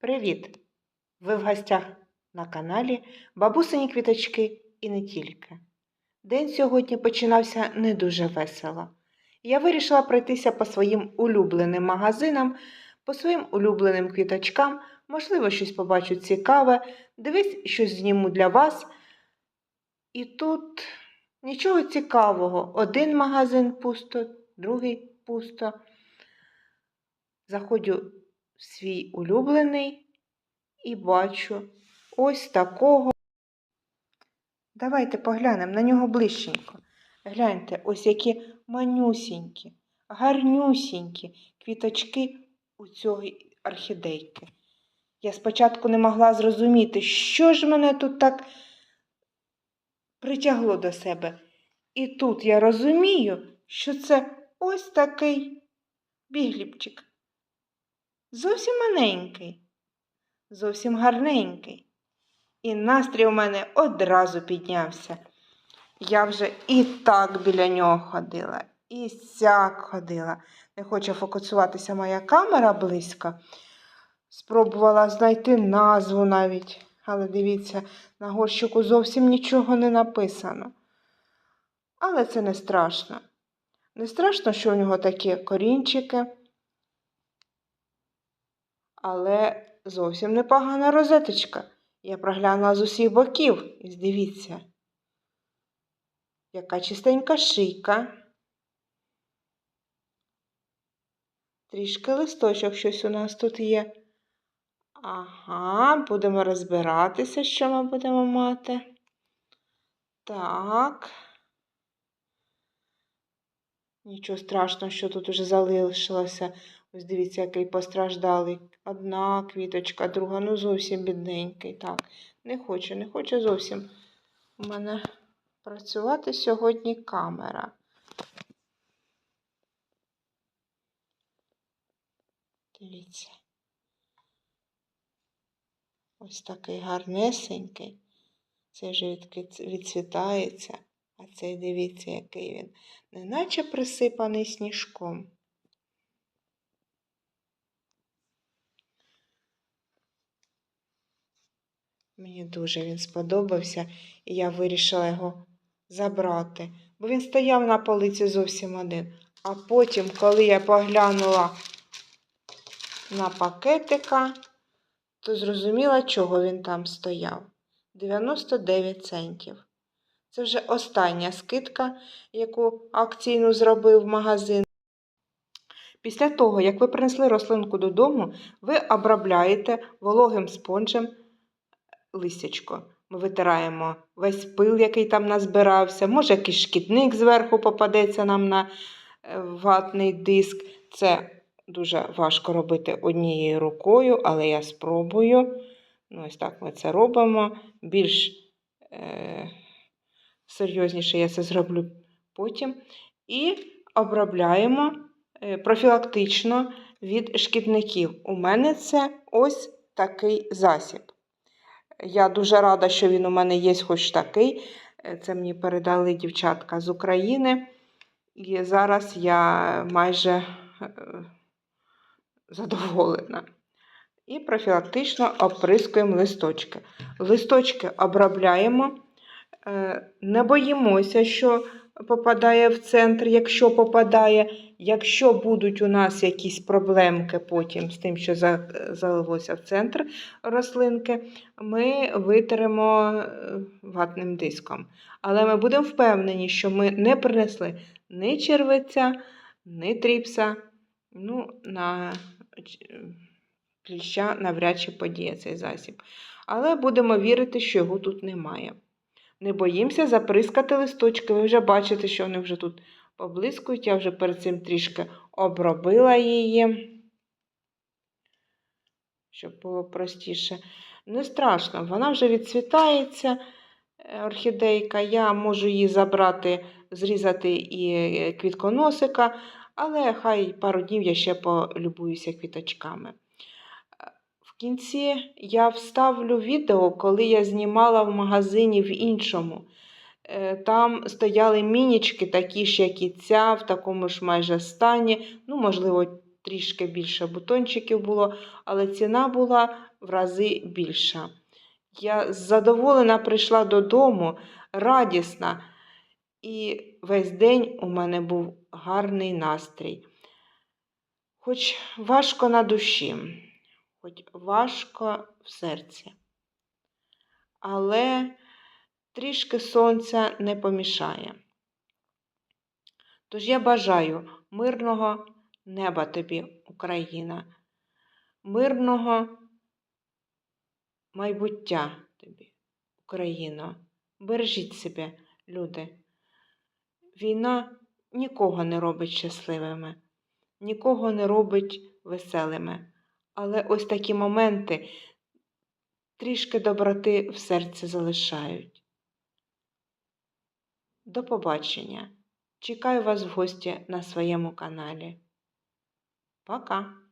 Привіт! Ви в гостях на каналі Бабусині Квіточки і не тільки. День сьогодні починався не дуже весело. Я вирішила пройтися по своїм улюбленим магазинам, по своїм улюбленим квіточкам, можливо, щось побачу цікаве, дивись, щось зніму для вас. І тут нічого цікавого. Один магазин пусто, другий пусто. Заходжу в свій улюблений і бачу ось такого. Давайте поглянемо на нього ближченько. Гляньте, ось які манюсінькі, гарнюсінькі квіточки у цієї орхідейки. Я спочатку не могла зрозуміти, що ж мене тут так притягло до себе. І тут я розумію, що це ось такий бігліпчик. Зовсім маленький, зовсім гарненький. І настрій у мене одразу піднявся. Я вже і так біля нього ходила, і сяк ходила. Не хоче фокусуватися моя камера близько. Спробувала знайти назву навіть, але дивіться, на горщику зовсім нічого не написано. Але це не страшно. Не страшно, що у нього такі корінчики але зовсім непогана розеточка. Я проглянула з усіх боків. І дивіться, яка чистенька шийка. Трішки листочок щось у нас тут є. Ага, будемо розбиратися, що ми будемо мати. Так. Нічого страшного, що тут уже залишилося. Ось дивіться, який постраждалий. Одна квіточка, друга, ну зовсім бідненький. Так, не хоче, не хоче зовсім у мене працювати сьогодні камера. Дивіться. Ось такий гарнесенький. Це вже відцвітається, а цей дивіться, який він, неначе присипаний сніжком. Мені дуже він сподобався, і я вирішила його забрати, бо він стояв на полиці зовсім один. А потім, коли я поглянула на пакетика, то зрозуміла, чого він там стояв. 99 центів. Це вже остання скидка, яку акційну зробив магазин. Після того, як ви принесли рослинку додому, ви обробляєте вологим спонжем листячко. Ми витираємо весь пил, який там назбирався. Може, якийсь шкідник зверху попадеться нам на е, ватний диск. Це дуже важко робити однією рукою, але я спробую. Ну, Ось так ми це робимо. Більш е, серйозніше я це зроблю потім. І обробляємо е, профілактично від шкідників. У мене це ось такий засіб. Я дуже рада, що він у мене є хоч такий. Е, Це мені передали дівчатка з України. І зараз я майже е, задоволена. І профілактично оприскуємо листочки. Листочки обробляємо, не боїмося, що попадає в центр, якщо попадає. Якщо будуть у нас якісь проблемки потім з тим, що за- залилося в центр рослинки, ми витеремо е, ватним диском. Але ми будемо впевнені, що ми не принесли ні червиця, ні тріпса. Ну, на кліща навряд чи подіє цей засіб. Але будемо вірити, що його тут немає. Не боїмося заприскати листочки. Ви вже бачите, що вони вже тут поблискують. Я вже перед цим трішки обробила її, щоб було простіше. Не страшно, вона вже відцвітається, е, орхідейка. Я можу її забрати, зрізати і е, квітконосика, але хай пару днів я ще полюбуюся квіточками. В кінці я вставлю відео, коли я знімала в магазині в іншому. Е, Там стояли мінічки, такі ж, як і ця, в такому ж майже стані. Ну, можливо, трішки більше бутончиків було, але ціна була в рази більша. Я задоволена прийшла додому, радісна, і весь день у мене був гарний настрій. Хоч важко на душі, хоч важко в серці. Але трішки сонця не помішає. Тож я бажаю мирного неба тобі, Україна, мирного майбуття тобі, Україно. Бережіть себе, люди. Війна нікого не робить щасливими, нікого не робить веселими. Але ось такі моменти трішки доброти в серці залишають. До побачення. Чекаю вас в гості на своєму каналі. Пока!